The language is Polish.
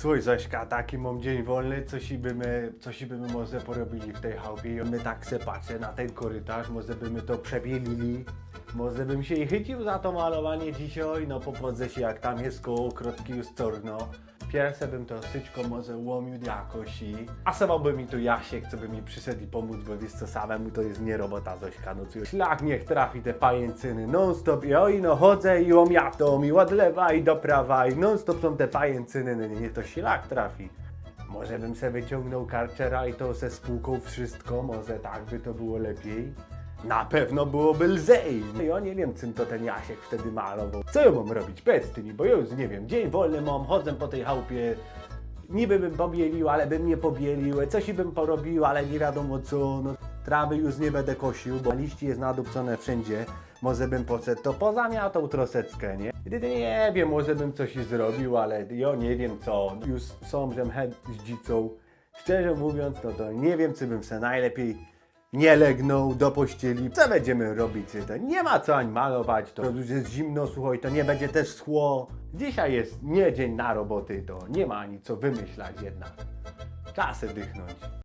Słuchaj Zośka, taki mam dzień wolny, coś i by my, coś i by my może porobili w tej chałupie my tak se patrzę na ten korytarz, może by my to przebielili, może bym się i chycił za to malowanie dzisiaj, no popodzę się jak tam jest koło krotki już corno. Pierwsze bym to syćko może łomił jakoś i... A sama by mi tu Jasiek, co by mi przyszedł i pomóc, bo wiesz co, samemu to jest nie robota Zośka, no cóż. Szlak niech trafi te pajęcyny, non stop i oj no chodzę i omiatą i od lewa i do prawa i non stop są te pajęcyny, no nie, nie to szlak trafi. Może bym se wyciągnął karczera i to ze spółką wszystko, może tak by to było lepiej. Na pewno byłoby lżej. No ja nie wiem, czym to ten Jasiek wtedy malował. Co ja mam robić? Powiedz ty mi, bo już nie wiem. Dzień wolny mam, chodzę po tej chałupie. Niby bym pobielił, ale bym nie pobielił. Coś i bym porobił, ale nie wiadomo co. No, trawy już nie będę kosił, bo liści jest nadupcone wszędzie. Może bym poszedł to pozamiatał troszeczkę, nie? Nie wiem, może bym coś zrobił, ale ja nie wiem co. Już są, że chęt z dzicą. Szczerze mówiąc, no to nie wiem, czy bym se najlepiej nie legnął do pościeli. Co będziemy robić? To nie ma co ani malować, to już jest zimno, słuchaj, to nie będzie też schło. Dzisiaj jest nie dzień na roboty, to nie ma ani co wymyślać jednak. Czasy dychnąć.